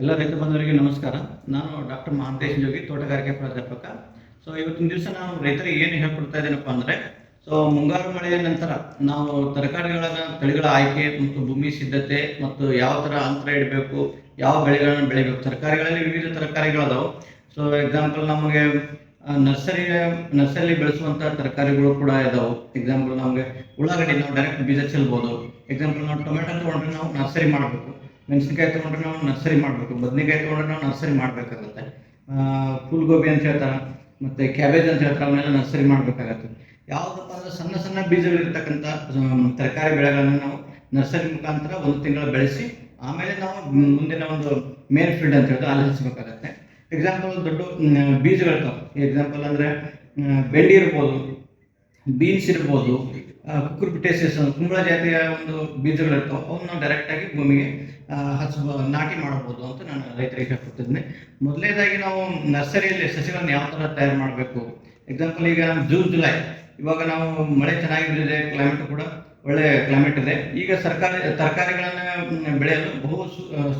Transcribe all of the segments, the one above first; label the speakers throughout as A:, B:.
A: ಎಲ್ಲ ರೈತ ಬಂಧುವರಿಗೆ ನಮಸ್ಕಾರ. ನಾನು ಡಾಕ್ಟರ್ ಮಹಾಂತೇಶ್ ಜೋಗಿ, ತೋಟಗಾರಿಕೆ ಪ್ರಾಧ್ಯಾಪಕ. ಸೊ ಇವತ್ತಿನ ದಿವಸ ನಾವು ರೈತರಿಗೆ ಏನು ಹೇಳ್ಕೊಡ್ತಾ ಇದ್ದೀನಪ್ಪ ಅಂದ್ರೆ ಸೊ ಮುಂಗಾರು ಮಳೆಯ ನಂತರ ನಾವು ತರಕಾರಿಗಳ ತಳಿಗಳ ಆಯ್ಕೆ ಮತ್ತು ಭೂಮಿ ಸಿದ್ಧತೆ ಮತ್ತು ಯಾವ ತರ ಅಂತರ ಇಡಬೇಕು, ಯಾವ ಬೆಳೆಗಳನ್ನು ಬೆಳಿಬೇಕು, ತರಕಾರಿಗಳಲ್ಲಿ ವಿವಿಧ ತರಕಾರಿಗಳದಾವು. ಸೊ ಎಕ್ಸಾಂಪಲ್ ನಮಗೆ ನರ್ಸರಿ ನರ್ಸರಿ ಬೆಳೆಸುವಂಥ ತರಕಾರಿಗಳು ಕೂಡ ಇದಾವೆ. ಎಕ್ಸಾಂಪಲ್ ನಮಗೆ ಉಳ್ಳಾಗಡ್ಡಿ ನಾವು ಡೈರೆಕ್ಟ್ ಬೀಜ ಚೆಲ್ಬೋದು. ಎಕ್ಸಾಂಪಲ್ ನಾವು ಟೊಮೆಟೊ ತಗೊಂಡ್ರೆ ನಾವು ನರ್ಸರಿ ಮಾಡಬೇಕು. ಮೆಣಸಿನ್ಕಾಯಿ ತೊಗೊಂಡ್ರೆ ನಾವು ನರ್ಸರಿ ಮಾಡಬೇಕು, ಬದನೆಕಾಯಿ ತೊಗೊಂಡ್ರೆ ನಾವು ನರ್ಸರಿ ಮಾಡಬೇಕಾಗತ್ತೆ. ಫುಲ್ಗೋಬಿ ಅಂತ ಹೇಳ್ತಾರೆ, ಮತ್ತು ಕ್ಯಾಬೇಜ್ ಅಂತ ಹೇಳ್ತಾರೆ, ಅವನ್ನೆಲ್ಲ ನರ್ಸರಿ ಮಾಡಬೇಕಾಗತ್ತೆ. ಯಾವುದಪ್ಪ ಅಂದ್ರೆ ಸಣ್ಣ ಸಣ್ಣ ಬೀಜಗಳಿರ್ತಕ್ಕಂಥ ತರಕಾರಿ ಬೆಳೆಗಳನ್ನು ನಾವು ನರ್ಸರಿ ಮುಖಾಂತರ ಒಂದು ತಿಂಗಳು ಬೆಳೆಸಿ, ಆಮೇಲೆ ನಾವು ಮುಂದಿನ ಒಂದು ಮೇನ್ ಫೀಲ್ಡ್ ಅಂತ ಹೇಳ್ತಾರೆ ಅಲ್ಲಿ ಎಕ್ಸಾಂಪಲ್ ದೊಡ್ಡ ಬೀಜಗಳಿರ್ತಾವೆ. ಎಕ್ಸಾಂಪಲ್ ಅಂದರೆ ಬೆಂಡಿ ಇರ್ಬೋದು, ಬೀನ್ಸ್ ಇರ್ಬೋದು ಕುಕ್ಕುರ್ಪಿಟೇಸಿಸ್ ಕುಂಬಳ ಜಾತಿಯ ಒಂದು ಬೀಜಗಳಿರ್ತಾವೆ, ಅವನ್ನ ಡೈರೆಕ್ಟಾಗಿ ಭೂಮಿಗೆ ಹಚ್ಚ ನಾಟಿ ಮಾಡಬಹುದು ಅಂತ ನಾನು ರೈತರಿಗೆ ಹೇಳ್ಕೊಡ್ತಿದ್ದೀನಿ ಮೊದಲನೇದಾಗಿ ನಾವು ನರ್ಸರಿಯಲ್ಲಿ ಸಸಿಗಳನ್ನು ಯಾವ ಥರ ತಯಾರು ಮಾಡಬೇಕು? ಎಕ್ಸಾಂಪಲ್ ಈಗ ಜೂನ್, ಜುಲೈ, ಇವಾಗ ನಾವು ಮಳೆ ಚೆನ್ನಾಗಿ ಕ್ಲೈಮೇಟ್ ಕೂಡ ಒಳ್ಳೆ ಕ್ಲೈಮೇಟ್ ಇದೆ. ಈಗ ಸರ್ಕಾರಿ, ತರಕಾರಿಗಳನ್ನು ಬೆಳೆಯಲು ಬಹು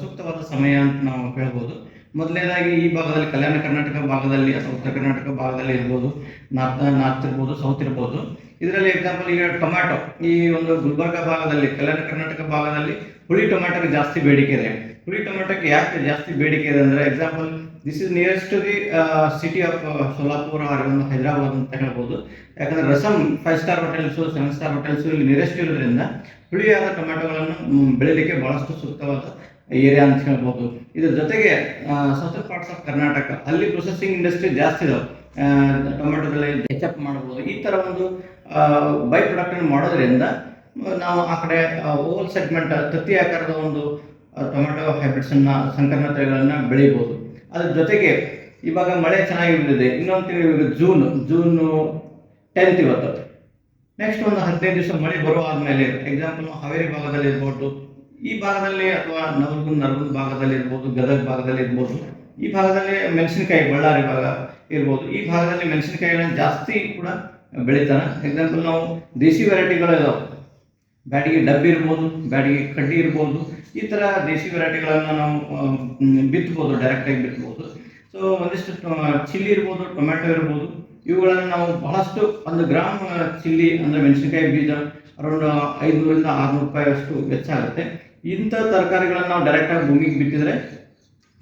A: ಸೂಕ್ತವಾದ ಸಮಯ ಅಂತ ನಾವು ಹೇಳ್ಬೋದು. ಮೊದಲನೇದಾಗಿ ಈ ಭಾಗದಲ್ಲಿ ಕಲ್ಯಾಣ ಕರ್ನಾಟಕ ಭಾಗದಲ್ಲಿ ಅಥವಾ ಉತ್ತರ ಕರ್ನಾಟಕ ಭಾಗದಲ್ಲಿ ಇರ್ಬೋದು, ನಾರ್ತ್ ನಾರ್ತ್ ಇರ್ಬೋದು, ಸೌತ್ ಇರ್ಬೋದು. ಇದರಲ್ಲಿ ಎಕ್ಸಾಂಪಲ್ ಈಗ ಟೊಮ್ಯಾಟೊ. ಈ ಒಂದು ಗುಲ್ಬರ್ಗ ಭಾಗದಲ್ಲಿ, ಕಲ್ಯಾಣ ಕರ್ನಾಟಕ ಭಾಗದಲ್ಲಿ ಹುಳಿ ಟೊಮ್ಯಾಟೊಗೆ ಜಾಸ್ತಿ ಬೇಡಿಕೆ ಇದೆ. ಹುಳಿ ಟೊಮ್ಯಾಟೊಗೆ ಯಾಕೆ ಜಾಸ್ತಿ ಬೇಡಿಕೆ ಇದೆ ಅಂದರೆ example this is nearest to the city of Solapur ಒಂದು ಹೈದರಾಬಾದ್ ಅಂತ ಹೇಳ್ಬೋದು. ಯಾಕಂದ್ರೆ rasam five star hotels seven star hotels ಇಲ್ಲಿ ನಿಯರೆಸ್ಟ್ ಇರೋದ್ರಿಂದ ಹುಳಿಯಾದ ಟೊಮ್ಯಾಟೊಗಳನ್ನು ಬೆಳೀಲಿಕ್ಕೆ ಬಹಳಷ್ಟು ಸೂಕ್ತವಾದ ಏರಿಯಾ ಅಂತ ಹೇಳ್ಬೋದು. ಇದ್ರ ಜೊತೆಗೆ ಸೌತರ್ ಪಾರ್ಟ್ಸ್ ಆಫ್ ಕರ್ನಾಟಕ ಅಲ್ಲಿ ಪ್ರೊಸೆಸಿಂಗ್ ಇಂಡಸ್ಟ್ರಿ ಜಾಸ್ತಿ ಇದಾವೆ. ಟೊಮೆಟೊದಲ್ಲಿ ಹೆಚ್ಚಪ್ ಮಾಡ್ಬೋದು. ಈ ಥರ ಒಂದು ಬೈ ಪ್ರಾಡಕ್ಟನ್ನು ಮಾಡೋದ್ರಿಂದ ನಾವು ಆ ಕಡೆ ಓಲ್ ಸೆಗ್ಮೆಂಟ್ ತತ್ತಿ ಆಕಾರದ ಒಂದು ಟೊಮೆಟೊ ಹೈಬ್ರಿಡ್ಸನ್ನು ಸಂಕರಣ ತಳಿಗಳನ್ನು ಬೆಳಿಬೋದು. ಅದ್ರ ಜೊತೆಗೆ ಇವಾಗ ಮಳೆ ಚೆನ್ನಾಗಿ ಬಿದ್ದಿದೆ ಇನ್ನೊಂದು ತಿಂಗಳು ಇವಾಗ ಜೂನ್ ಜೂನು ಟೆಂತ್ ಇವತ್ತು. ನೆಕ್ಸ್ಟ್ ಒಂದು ಹದಿನೈದು ದಿವಸ ಮಳೆ ಬರುವ ಆದಮೇಲೆ ಎಕ್ಸಾಂಪಲ್ ಹಾವೇರಿ ಭಾಗದಲ್ಲಿ ಇರ್ಬೋದು, ಈ ಭಾಗದಲ್ಲಿ ಅಥವಾ ನವಲಗುಂದ ನರಗುಂದ ಭಾಗದಲ್ಲಿ ಇರ್ಬೋದು, ಗದಗ ಭಾಗದಲ್ಲಿ ಇರ್ಬೋದು, ಈ ಭಾಗದಲ್ಲಿ ಮೆಣಸಿನಕಾಯಿ, ಬಳ್ಳಾರಿ ಭಾಗ ಇರ್ಬೋದು. ಈ ಭಾಗದಲ್ಲಿ ಮೆಣಸಿನಕಾಯಿಗಳನ್ನ ಜಾಸ್ತಿ ಕೂಡ ಬೆಳಿತಾರೆ. ಎಕ್ಸಾಂಪಲ್ ನಾವು ದೇಸಿ ವೆರೈಟಿಗಳು ಇದಾವೆ. ಬ್ಯಾಡಿಗೆ ಡಬ್ಬಿ ಇರ್ಬೋದು, ಬ್ಯಾಡಿಗೆ ಕಡ್ಡಿ ಇರ್ಬೋದು, ಈ ಥರ ದೇಸಿ ವೆರೈಟಿಗಳನ್ನು ನಾವು ಬಿತ್ತಬಹುದು ಬಿತ್ತಬೋದು ಡೈರೆಕ್ಟಾಗಿ ಬಿತ್ತಬೋದು ಸೊ ಒಂದಿಷ್ಟು ಚಿಲ್ಲಿ ಇರ್ಬೋದು ಟೊಮೆಟೊ ಇರ್ಬೋದು, ಇವುಗಳನ್ನು ನಾವು ಬಹಳಷ್ಟು ಒಂದು ಗ್ರಾಮ್ ಚಿಲ್ಲಿ ಅಂದರೆ ಮೆಣಸಿನಕಾಯಿ ಬೀಜ ಅರೌಂಡ್ ಐನೂರಿಂದ ಆರುನೂರು ರೂಪಾಯಿ ಅಷ್ಟು ವೆಚ್ಚ ಆಗುತ್ತೆ. ಇಂಥ ತರಕಾರಿಗಳನ್ನು ನಾವು ಡೈರೆಕ್ಟಾಗಿ ಭೂಮಿಗೆ ಬಿತ್ತಿದರೆ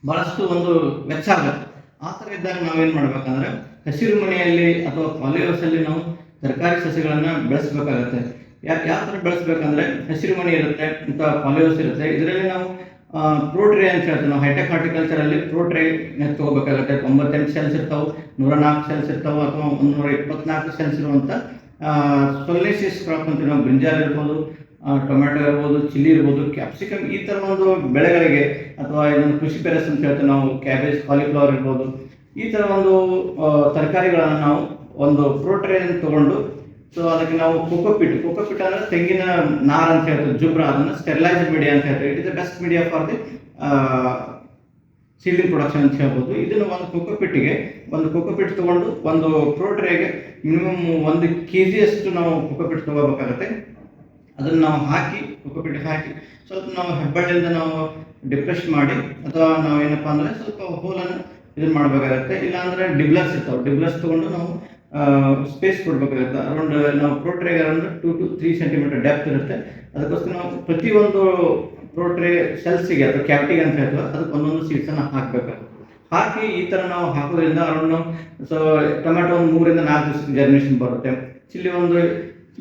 A: ಬಹಳಷ್ಟು ಒಂದು ವೆಚ್ಚ ಆಗುತ್ತೆ. ಆ ಥರ ಇದ್ದಾಗ ನಾವೇನು ಮಾಡಬೇಕಂದ್ರೆ, ಹಸಿರು ಮನೆಯಲ್ಲಿ ಅಥವಾ ಪಾಲಿಹೌಸಲ್ಲಿ ನಾವು ತರಕಾರಿ ಸಸ್ಯಗಳನ್ನು ಬೆಳೆಸಬೇಕಾಗತ್ತೆ. ಯಾಕೆ ಯಾವ ಥರ ಬೆಳೆಸ್ಬೇಕಂದ್ರೆ ಹಸಿರುಮನೆ ಇರುತ್ತೆ ಅಂತ ಪಾಲಿಹೌಸ್ ಇರುತ್ತೆ. ಇದರಲ್ಲಿ ನಾವು ಪ್ರೋಟ್ರೇ ಅಂತ ಹೇಳ್ತೀವಿ. ನಾವು ಹೈಟೆಕ್ ಹಾರ್ಟಿಕಲ್ಚರಲ್ಲಿ ಪ್ರೋಟ್ರೇ ತೊಗೋಬೇಕಾಗುತ್ತೆ. ತೊಂಬತ್ತೆಂಟು ಸೆಲ್ಸ್ ಇರ್ತಾವೆ ನೂರ ನಾಲ್ಕು ಸೆಲ್ಸ್ ಇರ್ತಾವೆ, ಅಥವಾ ಒಂದೂರ ಇಪ್ಪತ್ನಾಲ್ಕು ಸೆಲ್ಸ್ ಇರುವಂಥ ಸೊಲ್ನೇಸಿಸ್ ಕ್ರಾಪ್ ಅಂತೀವಿ ನಾವು ಬ್ರಿಂಜಾಲ್ ಇರ್ಬೋದು ಟೊಮೆಟೊ ಇರ್ಬೋದು ಚಿಲ್ಲಿ ಇರ್ಬೋದು ಕ್ಯಾಪ್ಸಿಕಮ್ ಈ ಥರ ಒಂದು ಬೆಳೆಗಳಿಗೆ, ಅಥವಾ ಇದೊಂದು ಕೃಷಿ ಪೆರಸ್ ಅಂತ ಹೇಳ್ತೀವಿ ನಾವು ಕ್ಯಾಬೇಜ್ ಕಾಲಿಫ್ಲವರ್ ಇರ್ಬೋದು, ಈ ಥರ ಒಂದು ತರಕಾರಿಗಳನ್ನು ನಾವು ಒಂದು ಪ್ರೋಟ್ರೇನ್ ತಗೊಂಡು ಸೊ ಅದಕ್ಕೆ ನಾವು ಕೋಕೋಪಿಟ್ ಕೋಕೋಪಿಟ್ ಅಂದ್ರೆ ತೆಂಗಿನ ನಾರ್ ಅಂತ ಹೇಳ್ತೀವಿ ಜುಬ್ರ ಅದನ್ನು ಸ್ಟೆರಿಲೈಸ್ಡ್ ಮೀಡಿಯಾ ಅಂತ ಹೇಳ್ತೀವಿ it is the best media for the seedling production ಅಂತ ಹೇಳ್ಬೋದು. ಇದನ್ನು ಒಂದು ಕೋಕೋಪಿಟ್ಟಿಗೆ ಒಂದು ಕೋಕೋಪಿಟ್ ತಗೊಂಡು ಒಂದು ಪ್ರೋಟ್ರೇಗೆ ಮಿನಿಮಮ್ ಒಂದು ಕೆ ಜಿಯಷ್ಟು ನಾವು ಕೋಕೋಪಿಟ್ ತಗೋಬೇಕಾಗತ್ತೆ. ಅದನ್ನು ನಾವು ಹಾಕಿ ಕುಕ್ಕಪಿಟ್ಟು ಹಾಕಿ, ಸ್ವಲ್ಪ ನಾವು ಹೆಬ್ಬಳ್ಳಿಯಿಂದ ನಾವು ಡಿಪ್ರೆಸ್ ಮಾಡಿ, ಅಥವಾ ನಾವು ಏನಪ್ಪ ಅಂದರೆ ಸ್ವಲ್ಪ ಹೋಲನ್ನು ಇದನ್ನು ಮಾಡಬೇಕಾಗತ್ತೆ. ಇಲ್ಲಾಂದ್ರೆ ಡಿಬ್ಲಸ್ ಇರ್ತಾವೆ. ಡಿಬ್ಲಸ್ ತಗೊಂಡು ನಾವು ಸ್ಪೇಸ್ ಕೊಡಬೇಕಾಗುತ್ತೆ. ಅರೌಂಡ್, ನಾವು ಪ್ರೋಟ್ರೇಗೆ around two two three centimetre depth ಇರುತ್ತೆ. ಅದಕ್ಕೋಸ್ಕರ ನಾವು ಪ್ರತಿಯೊಂದು ಪ್ರೋಟ್ರೇ ಸೆಲ್ಸಿಗೆ ಅಥವಾ ಕ್ಯಾಪ್ಟಿಗೆ ಅಂತ ಹೇಳ್ತೀವಿ ಅದಕ್ಕೆ ಒಂದೊಂದು ಸೀಡ್ಸನ್ನು ಹಾಕಬೇಕಾಗುತ್ತೆ. ಹಾಕಿ ಈ ಥರ ನಾವು ಹಾಕೋದ್ರಿಂದ ಅರೌಂಡ್ ಸೊ ಟೊಮೆಟೊ ಒಂದು ಮೂರಿಂದ ನಾಲ್ಕು ದಿವ್ಸ ಜರ್ಮಿನೇಷನ್ ಬರುತ್ತೆ. ಚಿಲ್ಲಿ ಒಂದು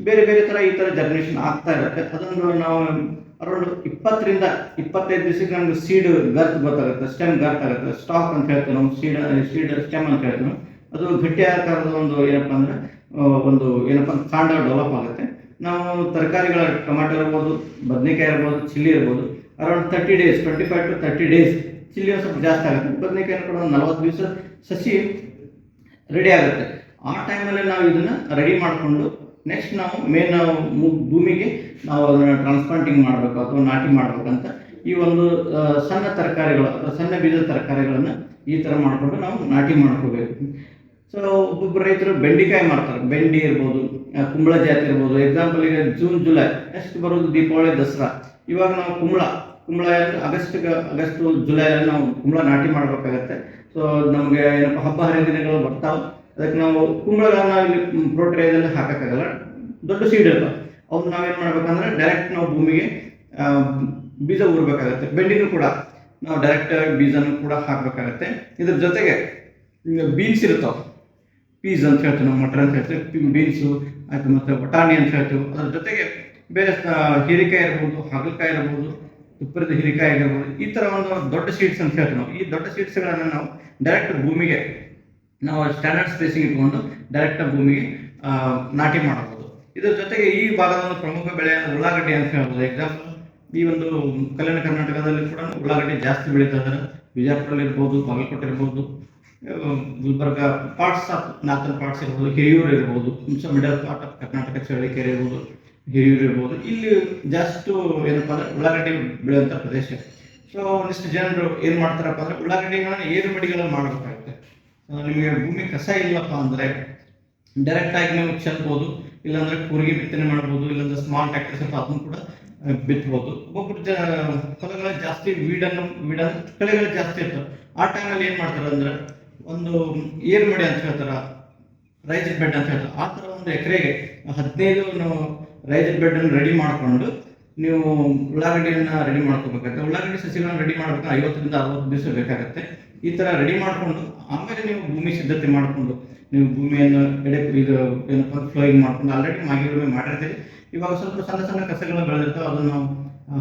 A: ಬೇರೆ ಬೇರೆ ಥರ ಈ ಥರ ಜರ್ಮಿನೇಷನ್ ಆಗ್ತಾ ಇರುತ್ತೆ. ಅದೊಂದು ನಾವು ಅರೌಂಡ್ ಇಪ್ಪತ್ತರಿಂದ ಇಪ್ಪತ್ತೈದು ದಿವಸಕ್ಕೆ ನಮ್ಗೆ ಸೀಡ್ ಗರ್ತ್ ಗೊತ್ತಾಗುತ್ತೆ ಸ್ಟೆಮ್ ಗರ್ತ್ ಆಗುತ್ತೆ ಸ್ಟಾಕ್ ಅಂತ ಹೇಳ್ತೀವಿ ನಾವು ಸೀಡ್ ಸೀಡ್ ಸ್ಟೆಮ್ ಅಂತ ಹೇಳ್ತೀವಿ ಅದು ಗಟ್ಟಿ ಆಕಾರದ ಒಂದು ಏನಪ್ಪ ಅಂದರೆ ಒಂದು ಏನಪ್ಪ ಕಾಂಡ ಡೆವಲಪ್ ಆಗುತ್ತೆ. ನಾವು ತರಕಾರಿಗಳ ಟೊಮೆಟೊ ಇರ್ಬೋದು, ಬದನೆಕಾಯಿ ಇರ್ಬೋದು, ಚಿಲ್ಲಿ ಇರ್ಬೋದು around thirty days twenty five to thirty days chilli ಸ್ವಲ್ಪ ಜಾಸ್ತಿ ಆಗುತ್ತೆ. ಬದನೆಕಾಯಿ ಕೂಡ ಒಂದು ನಲವತ್ತು ದಿವಸ ಸಸಿ ರೆಡಿ ಆಗುತ್ತೆ. ಆ ಟೈಮಲ್ಲಿ ನಾವು ಇದನ್ನು ರೆಡಿ ಮಾಡಿಕೊಂಡು ನೆಕ್ಸ್ಟ್ ನಾವು ಮೇನ್ ನಾವು ಭೂಮಿಗೆ ನಾವು ಅದನ್ನು ಟ್ರಾನ್ಸ್ಪ್ಲಾಂಟಿಂಗ್ ಮಾಡಬೇಕು ಅಥವಾ ನಾಟಿ ಮಾಡಬೇಕಂತ ಈ ಒಂದು ಸಣ್ಣ ತರಕಾರಿಗಳು ಅಥವಾ ಸಣ್ಣ ಬೀಜದ ತರಕಾರಿಗಳನ್ನು ಈ ಥರ ಮಾಡಿಕೊಂಡು ನಾವು ನಾಟಿ ಮಾಡ್ಕೋಬೇಕು. ಸೊ ಒಬ್ಬೊಬ್ಬರು ರೈತರು ಬೆಂಡಿಕಾಯಿ ಮಾಡ್ತಾರೆ. ಬೆಂಡಿ ಇರ್ಬೋದು ಕುಂಬಳ ಜಾತಿ ಇರ್ಬೋದು. ಎಕ್ಸಾಂಪಲ್ ಈಗ ಜೂನ್ ಜುಲೈ ನೆಕ್ಸ್ಟ್ ಬರೋದು ದೀಪಾವಳಿ ದಸರಾ. ಇವಾಗ ನಾವು ಕುಂಬಳ ಕುಂಬಳ ಆಗಸ್ಟ್ ಆಗಸ್ಟ್ ಜುಲೈಯಲ್ಲಿ ನಾವು ಕುಂಬಳ ನಾಟಿ ಮಾಡಬೇಕಾಗತ್ತೆ. ಸೊ ನಮಗೆ ಏನಪ್ಪ, ಹಬ್ಬ ಹರಿದಿನಗಳು ಬರ್ತಾವೆ. ಅದಕ್ಕೆ ನಾವು ಕುಂಬಳಗಳನ್ನ ಇಲ್ಲಿ ಪ್ರೋಟ್ರೇದಲ್ಲಿ ಹಾಕೋಕ್ಕಾಗಲ್ಲ. ದೊಡ್ಡ ಸೀಡ್ ಇರ್ತವೆ. ಅವ್ನು ನಾವೇನು ಮಾಡ್ಬೇಕಂದ್ರೆ ಡೈರೆಕ್ಟ್ ನಾವು ಭೂಮಿಗೆ ಬೀಜ ಊರಬೇಕಾಗತ್ತೆ. ಬೆಂಡಿನೂ ಕೂಡ ನಾವು ಡೈರೆಕ್ಟ್ ಬೀಜನೂ ಕೂಡ ಹಾಕಬೇಕಾಗತ್ತೆ. ಇದ್ರ ಜೊತೆಗೆ ಬೀನ್ಸ್ ಇರ್ತಾವೆ. ಪೀಸ್ ಅಂತ ಹೇಳ್ತೀವಿ, ನಾವು ಮಟರ್ ಅಂತ ಹೇಳ್ತೀವಿ ಬೀನ್ಸು, ಆಯ್ತು ಮತ್ತು ಬಟಾಣಿ ಅಂತ ಹೇಳ್ತೀವಿ. ಅದ್ರ ಜೊತೆಗೆ ಬೇರೆ ಹೀರೆಕಾಯಿ ಇರ್ಬೋದು, ಹಾಗಲಕಾಯಿ ಇರ್ಬೋದು, ತುಪ್ಪರದ ಹೀರೆಕಾಯಿ ಆಗಿರ್ಬೋದು, ಈ ಥರ ಒಂದು ದೊಡ್ಡ ಸೀಡ್ಸ್ ಅಂತ ಹೇಳ್ತೀವಿ ನಾವು. ಈ ದೊಡ್ಡ ಸೀಡ್ಸ್ಗಳನ್ನು ನಾವು ಡೈರೆಕ್ಟ್ ಭೂಮಿಗೆ, ನಾವು ಸ್ಟ್ಯಾಂಡರ್ಡ್ ಸ್ಪೇಸಿಂಗ್ ಇಟ್ಕೊಂಡು ಡೈರೆಕ್ಟ್ ಭೂಮಿಗೆ ನಾಟಿ ಮಾಡಬಹುದು ಇದರ ಜೊತೆಗೆ ಈ ಭಾಗದ ಒಂದು ಪ್ರಮುಖ ಬೆಳೆ ಉಳ್ಳಾಗಡ್ಡಿ ಅಂತ ಹೇಳ್ಬೋದು. ಎಕ್ಸಾಂಪಲ್ ಈ ಒಂದು ಕಲ್ಯಾಣ ಕರ್ನಾಟಕದಲ್ಲಿ ಕೂಡ ಉಳ್ಳಾಗಡ್ಡಿ ಜಾಸ್ತಿ ಬೆಳೀತಾ ಇದ್ದಾರೆ. ಬಿಜಾಪುರಲ್ಲಿ ಇರ್ಬೋದು ಬಾಗಲಕೋಟೆ ಇರ್ಬೋದು Gulbarga parts of northern parts ಇರ್ಬೋದು, ಹಿರಿಯೂರು ಇರ್ಬೋದು middle part of Karnataka Challakere ಇರ್ಬೋದು, ಹಿರಿಯೂರು ಇರ್ಬೋದು, ಇಲ್ಲಿ ಜಾಸ್ತಿ ಏನಪ್ಪ ಅಂದ್ರೆ ಉಳ್ಳಾಗಡ್ಡಿ ಬೆಳೆಯುವಂಥ ಪ್ರದೇಶ. ಸೊ ಒಂದಿಷ್ಟು ಜನರು ಏನು ಮಾಡ್ತಾರಪ್ಪ ಅಂದ್ರೆ ಉಳ್ಳಾಗಡ್ಡಿಗಳನ್ನ ಏರು ಮಡಿಗಳನ್ನು ಮಾಡಬೇಕಾಗುತ್ತೆ ನಿಮಗೆ ಭೂಮಿ ಕಸ ಇಲ್ಲಪ್ಪ ಅಂದರೆ ಡೈರೆಕ್ಟಾಗಿ ನೀವು ಚೆಲ್ಬೋದು, ಇಲ್ಲಾಂದ್ರೆ ಕೂರಿಗೆ ಬಿತ್ತನೆ ಮಾಡ್ಬೋದು, ಇಲ್ಲಾಂದ್ರೆ ಸ್ಮಾಲ್ ಟ್ರ್ಯಾಕ್ಟರ್ ಸ್ವಲ್ಪ ಅದನ್ನು ಕೂಡ ಬಿತ್ತಬಹುದು ಬಿತ್ಬೋದು. ಒಬ್ಬೊಬ್ರು ಜ ಹೊಲಗಳ ಜಾಸ್ತಿ, ವೀಡನ್ನು ವೀಡನ್ನು, ಕಳೆಗಳು ಜಾಸ್ತಿ ಇರ್ತವೆ. ಆ ಟೈಮಲ್ಲಿ ಏನು ಮಾಡ್ತಾರೆ ಅಂದ್ರೆ ಒಂದು ಏರು ಮಡಿ ಅಂತ ಹೇಳ್ತಾರೆ ರೈಸ್ ಬೆಡ್ ಅಂತ ಹೇಳ್ತಾರೆ, ಆ ಥರ ಒಂದು ಎಕರೆಗೆ ಹದಿನೈದು ನಾವು ರೈಸ್ ಬೆಡ್ಡನ್ನು ರೆಡಿ ಮಾಡಿಕೊಂಡು ನೀವು ಉಳ್ಳಾಗಡ್ಡಿಯನ್ನು ರೆಡಿ ಮಾಡ್ಕೋಬೇಕಾಗುತ್ತೆ. ಉಳ್ಳಾಗಡ್ಡಿ ಸಸಿಗಳನ್ನು ರೆಡಿ ಮಾಡಬೇಕು, ಐವತ್ತರಿಂದ ಅರವತ್ತು ದಿವಸ ಬೇಕಾಗುತ್ತೆ. ಈ ಥರ ರೆಡಿ ಮಾಡಿಕೊಂಡು ಆಮೇಲೆ ನೀವು ಭೂಮಿ ಸಿದ್ಧತೆ ಮಾಡಿಕೊಂಡು, ನೀವು ಭೂಮಿಯನ್ನು ಎಡೆ, ಇದು ಏನಪ್ಪ ಫ್ಲೋಯಿಂಗ್ ಮಾಡ್ಕೊಂಡು ಆಲ್ರೆಡಿ ಮಾಗಿ ಮಾಡಿರ್ತೀವಿ ಇವಾಗ ಸ್ವಲ್ಪ ಸಣ್ಣ ಸಣ್ಣ ಕಸಗಳು ಬೆಳೆದಿರ್ತಾವೆ, ಅದನ್ನು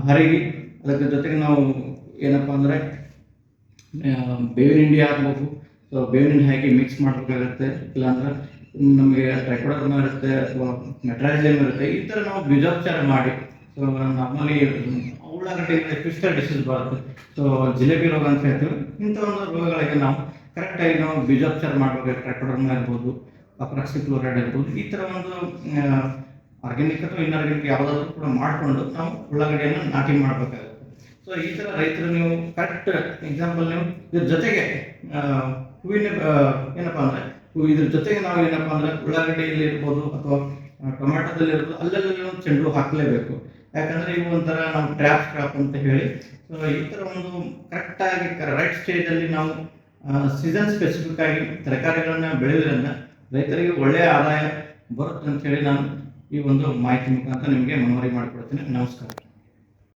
A: ಹರಗಿ ಅದಕ್ಕೆ ಜೊತೆಗೆ ನಾವು ಏನಪ್ಪ ಅಂದರೆ ಬೇವಿನ ಹಿಂಡಿ ಹಾಕ್ಬೇಕು ಸೊ ಬೇವಿನ ಹಾಕಿ ಮಿಕ್ಸ್ ಮಾಡಬೇಕಾಗತ್ತೆ. ಇಲ್ಲಾಂದ್ರೆ ನಮಗೆ ಟ್ರೈಕೋಡರ್ಮ ಇರುತ್ತೆ ಅಥವಾ ಮೆಟ್ರಾಜಿಯಮ್ ಇರುತ್ತೆ. ಈ ಥರ ನಾವು ಬೀಜೋಪಚಾರ ಮಾಡಿ. ಸೊ ನಾರ್ಮಲಿ ಉಳ್ಳಾಗಡ್ಡಿ ಕ್ರಿಸ್ಟಲ್ ಡಿಸೀಸ್ ಬರುತ್ತೆ. ಸೊ ಜಿಲೇಬಿ ರೋಗ ಅಂತ ಹೇಳ್ತೀವಿ. ಇಂಥ ಒಂದು ರೋಗಗಳಿಗೆ ನಾವು ಕರೆಕ್ಟಾಗಿ ನಾವು ಬೀಜೋಪಚಾರ ಮಾಡಬೇಕು ಟ್ರೈಕೋಡರ್ಮ ಇರ್ಬೋದು ಅಪ್ರಾಕ್ಸಿಕ್ಲೋರೈಡ್ ಇರ್ಬೋದು. ಈ ಥರ ಒಂದು ಆರ್ಗ್ಯಾನಿಕ್ ಅಥವಾ ಇನ್ಆರ್ಗ್ಯಾನಿಕ್ ಯಾವುದಾದ್ರೂ ಕೂಡ ಮಾಡಿಕೊಂಡು ನಾವು ಉಳ್ಳಾಗಡ್ಡೆಯನ್ನು ನಾಟಿ ಮಾಡಬೇಕಾಗುತ್ತೆ. ಸೊ ಈ ಥರ ರೈತರು ನೀವು ಕರೆಕ್ಟ್ ಎಕ್ಸಾಂಪಲ್ ನೀವು ಇದ್ರ ಜೊತೆಗೆ ಹೂವಿನ ಏನಪ್ಪ ಅಂದರೆ ಇದ್ರ ಜೊತೆಗೆ ನಾವು ಏನಪ್ಪ ಅಂದ್ರೆ ಉಳ್ಳಾಗಡ್ಡಿಯಲ್ಲಿ ಇರ್ಬೋದು ಅಥವಾ ಟೊಮ್ಯಾಟೋದಲ್ಲಿ ಇರ್ಬೋದು, ಅಲ್ಲೆಲ್ಲ ಒಂದು ಚೆಂಡು ಹಾಕಲೇಬೇಕು. ಯಾಕಂದರೆ ಇವು ಒಂಥರ ನಾವು ಟ್ರ್ಯಾಪ್ ಕ್ರಾಪ್ ಅಂತ ಹೇಳಿ ಸೊ ಈ ಥರ ಒಂದು ಕರೆಕ್ಟಾಗಿ ರೈಟ್ ಸ್ಟೇಜಲ್ಲಿ ನಾವು ಸೀಸನ್ ಸ್ಪೆಸಿಫಿಕ್ ಆಗಿ ತರಕಾರಿಗಳನ್ನ ಬೆಳೆಯೋದ್ರಿಂದ ರೈತರಿಗೆ ಒಳ್ಳೆಯ ಆದಾಯ ಬರುತ್ತೆ ಅಂತ ಹೇಳಿ ನಾನು ಈ ಒಂದು ಮಾಹಿತಿ ಮುಖಾಂತರ ನಿಮಗೆ ಮನವರಿ ಮಾಡಿಕೊಡ್ತೀನಿ. ನಮಸ್ಕಾರ.